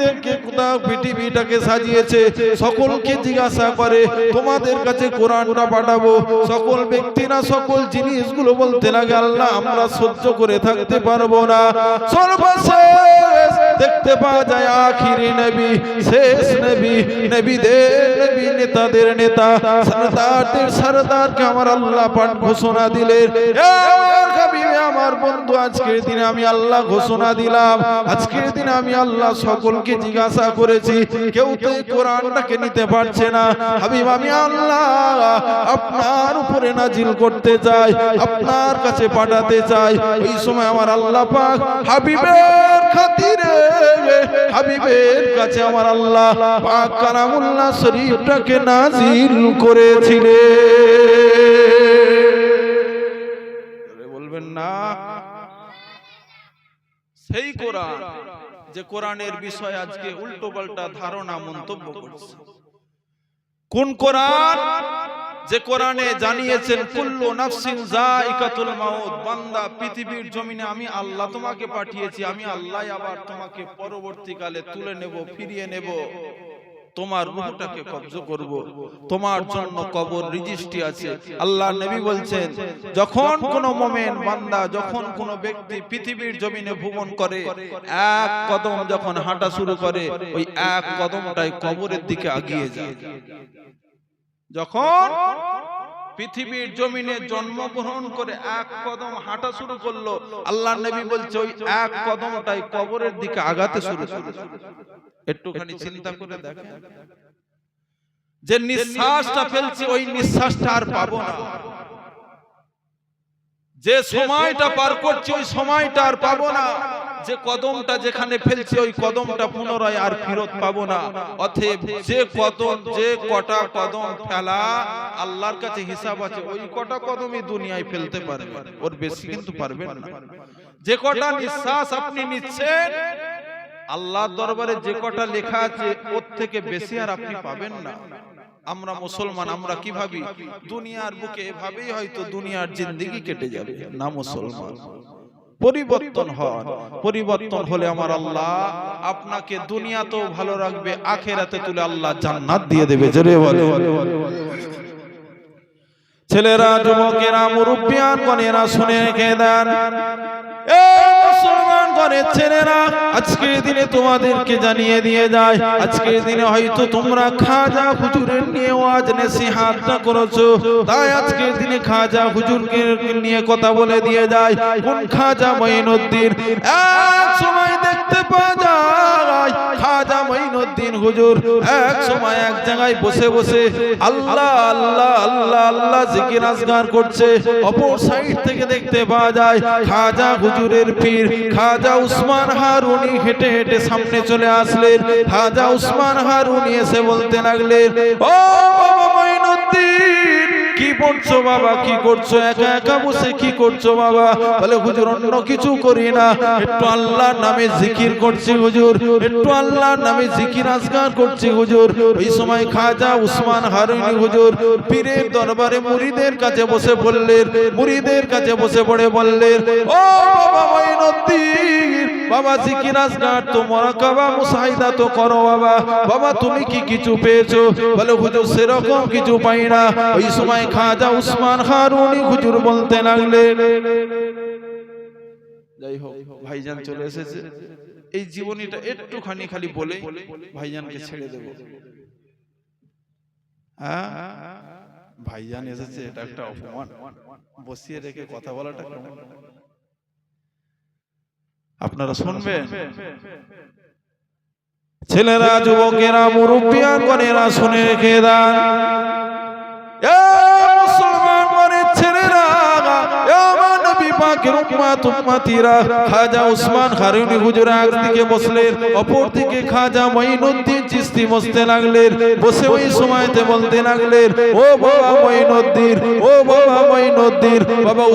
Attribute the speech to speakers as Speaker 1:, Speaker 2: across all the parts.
Speaker 1: পৃথিবীদেরকে কোথাও পৃথিবীটাকে সাজিয়েছে, সকলকে জিজ্ঞাসা করে, তোমাদের কাছে কোরআনটা পাঠাবো। সকল ব্যক্তিরা সকল জিনিসগুলো বলতে লাগে, আল্লাহ, আমরা সহ্য করে থাকতে পারব না। সর্বশেষ দেখতে পাওয়া যায় আখিরি নবী, শেষ নবী, নবীদের নবী, নেতাদের নেতা, সরদারদের সরদারকে আমার আল্লাহ পাঠ ঘোষণা দিলেন। আমার বন্ধু, আজকের দিনে আমি আল্লাহ ঘোষণা দিলাম। আজকের দিনে আমি আল্লাহ সকলকে জিজ্ঞাসা করেছি, কেউ তো কোরআনটাকে নিতে পারছে না। হাবিব, আমি আল্লাহ আপনার উপরে নাজিল করতে চাই, আপনার কাছে পাঠাতে চাই। এই সময় আমার আল্লাহ পাক হাবিবের খাতিরে, হাবিবের কাছে আমার আল্লাহ পাক কালামুল্লাহ শরীফটাকে নাজিল করেছিলেন। সেই কোরআন যে কোরআনের বিষয়ে আজকে উল্টো পাল্টা ধারণা মন্তব্য করছে। কোন কোরআন? যে কোরআনে জানিয়েছেন কুল্লু নাফসিন যায়িকাতুল মাউত বান্দা পৃথিবীর জমিনে আমি আল্লাহ তোমাকে পাঠিয়েছি আমি আল্লাহ আবার তোমাকে পরবর্তীকালে তুলে নেব ফিরিয়ে নেব। তোমার রূহটাকে কবজ করব। তোমার জন্য কবর রেজিস্ট্রি আছে। আল্লাহ নবী বলছেন যখন কোন মোমেন বান্দা যখন কোন ব্যক্তি পৃথিবীর জমিনে ভ্রমণ করে এক কদম যখন হাঁটা শুরু করে ওই এক কদমটাই কবরের দিকে আগিয়ে যায়। যখন পৃথিবীর জমিনে জন্মগ্রহণ করে এক কদম হাঁটা শুরু করল আল্লাহ নবী বলছে ওই এক কদমটাই কবরের দিকে আগাতে শুরু করে একটুখানি চিন্তা করে দেখেন। যে নিঃশ্বাসটা ফেলছি ওই নিঃশ্বাসটা আর পাবো না। যে সময়টা পার করছি ওই সময়টা আর পাবো না। যে কদমটা যেখানে ফেলছে ওই কদমটা পুনরায় আর ফেরত পাবো না। অতএব যে কদম যে কটা কদম ফেলা আল্লাহর কাছে হিসাব আছে ওই কটা কদমই দুনিয়ায় ফেলতে পারবে। ওর বেশি কিন্তু পারবেন না। যে কটা নিঃশ্বাস আপনি নিচ্ছেন আল্লাহর দরবারে যে কটা লেখা আছে ওর থেকে বেশি আর আপনি পাবেন না। আমরা মুসলমান আমরা কি ভাবি দুনিয়ার বুকে এভাবেই হয়তো দুনিয়ার জিন্দেগি কেটে যাবে। না মুসলমান। পরিবর্তন হন। পরিবর্তন হলে আমার আল্লাহ আপনাকে দুনিয়াতেও ভালো রাখবে আখেরাতে তুলে আল্লাহ জান্নাত দিয়ে দেবে। জোরে বলে ছেলেরা যুবকেরা মুরব্বিয়ান গণেরা শুনে রেখে দেন। এ ছেলেরা আজকের দিনে তোমাদেরকে জানিয়ে দিয়ে যায় আজকের দিনে হয়তো তোমরা খাজা হুজুরের নিয়ে ওয়াজ নসিহাতটা করেছ, তাই আজকের দিনে খাজা হুজুরকে নিয়ে কথা বলে দিয়ে যায়, কোন খাজা মঈনুদ্দিন? এক সময় মঈনুদ্দিন হুজুর, এক সময় এক জায়গায় বসে বসে আল্লাহ আল্লাহ আল্লাহ আল্লাহ জিকির আজগার করছে। অপর সাইড থেকে দেখতে পাওয়া যায়, খাজা হুজুরের পীর, খাজা উসমান হারুনি হেঁটে হেঁটে সামনে চলে আসলেন। খাজা উসমান হারুনি এসে বলতে লাগলেন, ও বাবা কি পড়ছো বাবা? কি করছ? একা একা বসে কি করছ বাবা? বলে, হুজুর, অন্য কিছু করি না। একটু আল্লাহর নামে জিকির করছি, হুজুর। একটু আল্লাহর নামে জিকির আজগার করছি, হুজুর। ওই সময় খাজা উসমান হারুনি হুজুর, পীরের দরবারে মুরিদের কাছে বসে বললেন মুরিদের কাছে বসে পড়ে বললেন, ও বাবা মঈনুদ্দিন, বাবা জিকির আজগার তো মোরাকাবা মুসাইদা তো করো বাবা। বাবা, তুমি কি কিছু পেয়েছ? বলে, হুজুর, সেরকম কিছু পাই না। ওই সময় খাজা উসমান হারুনি হুজুর বলতে লাগলেন যাই হোক, ভাইজান চলে এসেছে। এই জীবনীটা একটুখানি খালি বলে ভাইজানকে ছেড়ে দেব। হ্যাঁ? ভাইজান এসেছে, এটা একটা অপমান। বসিয়ে রেখে কথা বলাটা আপনারা শুনবেন? ছেলেরা, যুবকেরা মুরব্বিয়ান গণেরা শুনে রেখে দেন।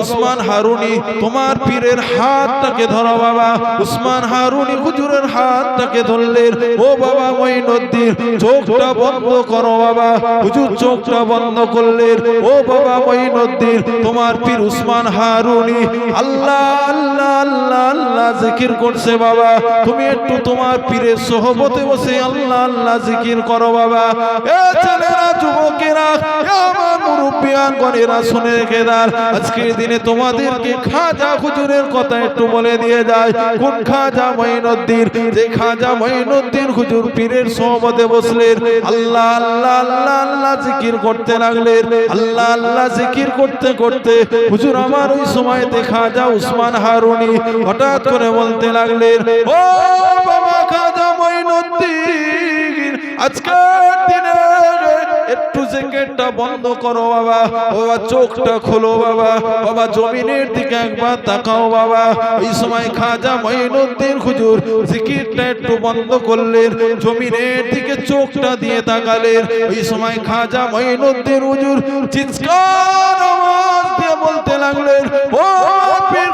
Speaker 1: উসমান হারুনি তোমার পীরের হাতটাকে ধরো বাবা। উসমান হারুনি হুজুরের হাতটাকে ধরলেন, ও বাবা মঈনুদ্দিন, চোখটা বন্ধ করো বাবা। হুজুর চোখটা বন্ধ করলেন, ও বাবা মঈনুদ্দিন, তোমার পীর উসমান হারুনি আল্লাহ আল্লাহ আল্লাহ আল্লাহ জিকির করছে বাবা। তুমি একটু তোমার পীরের সহবতে বসে আল্লাহ আল্লাহ জিকির করো বাবা। এ ছেলেরা, যুবকেরা জিকির করতে করতে হুজুর আমার ওই সময়তে খাজা উসমান হারুনি হঠাৎ করে বলতে লাগলেন জেকেটটা বন্ধ করো বাবা। বাবা, চোখটা খোলো বাবা। বাবা, জমিনের দিকে একবার তাকাও বাবা। এই সময় খাজা মঈনুদ্দিন হুজুর জিকিরটা একটু বন্ধ করলেন, জমিনের দিকে চোখটা দিয়ে তাকালেন। ওই সময় খাজা মঈনুদ্দিন হুজুর চিৎকার আওয়াজ দিয়ে বলতে লাগলেন, ও পীর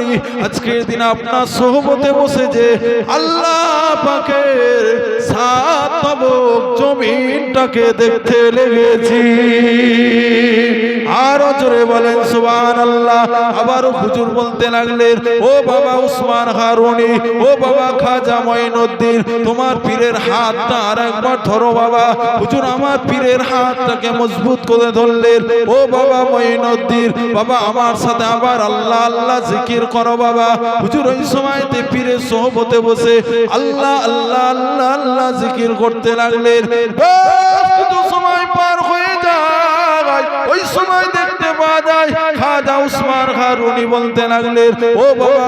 Speaker 1: খাজা আজকের দিন আপনার সহবতে বসে যে আল্লাহ পাকের সাত জমিনটাকে দেখতে লেগেছি। আরও জোরে বলেন সুবান আল্লাহ আবার হুজুর বলতে লাগলেন, ও বাবা উসমান হারুনি, ও বাবা খাজা মঈনুদ্দিন, তোমার পীরের হাতটা আর একবার ধরো বাবা। হুজুর, আমার পীরের হাতটাকে মজবুত করে ধরলেন। ও বাবা মঈনুদ্দিন, বাবা, আমার সাথে আবার আল্লাহ আল্লাহ জিকির করো বাবা। হুজুর, ওই সময়তে পীরের সোহবতে বসে আল্লাহ আল্লাহ আল্লাহ আল্লাহ জিকির করতে লাগলেন। সময় পার হয়ে যায়। ওই সময় পাওয়া যায় খাজা উসমান হারুনি বলতে লাগলেন ও বাবা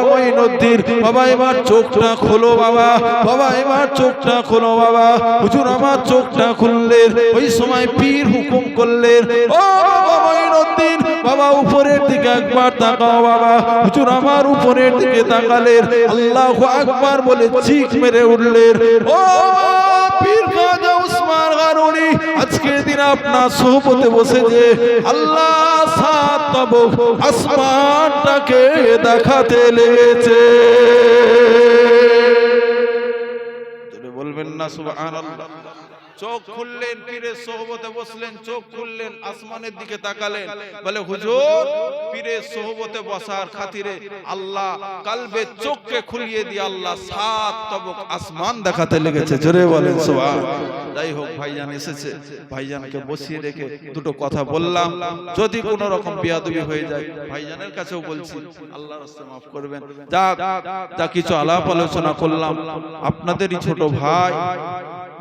Speaker 1: বাবা এবার চোখটা খোলো বাবা বাবা এবার চোখটা খোলো বাবা, হুজুর আমার চোখটা খুললেন, ওই সময় পীর হুকুম করলেন, ও বাবা বাবা উপরের দিকে একবার তাকাও বাবা, হুজুর আমার উপরের দিকে তাকালেন, আল্লাহু আকবার বলে চিক মেরে উঠলেন, ও পীর খাজা উসমান কারণে আজকের দিন আপনার সোহবতে বসে যে আল্লাহ সাত তবক আসমানটাকে দেখাতে লেগেছে বলবেন না, সুবহানাল্লাহ। চোখ খুললেন পীরের সোহবতে বসলেন চোখ খুললেন আসমানের দিকে তাকালেন। বলে হুজুর পীরের সোহবতে বসার খাতিরে আল্লাহ কালবে চোখকে খুলিয়ে দিয়ে আল্লাহ সাত তবক আসমান দেখাতে লেগেছে। জোরে বলেন সুবহান। যাই হোক ভাইজান এসেছে। ভাইজানকে বসিয়ে রেখে দুটো কথা বললাম। যদি কোনো রকম বিয়াদবি হয়ে যায় ভাইজানের কাছেও বলছি আল্লাহ রাস্তায় মাফ করবেন। যা যা কিছু আলাপ আলোচনা করলাম। আপনাদেরই ছোট ভাই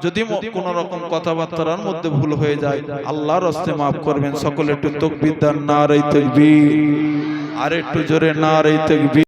Speaker 1: যদি কোন রকম কথাবার্তার মধ্যে ভুল হয়ে যায় আল্লাহর হস্তে মাফ করবেন। সকলে একটু তকবিদ্যার দেন না রে তকবি আর একটু জোরে না রে তকবীর।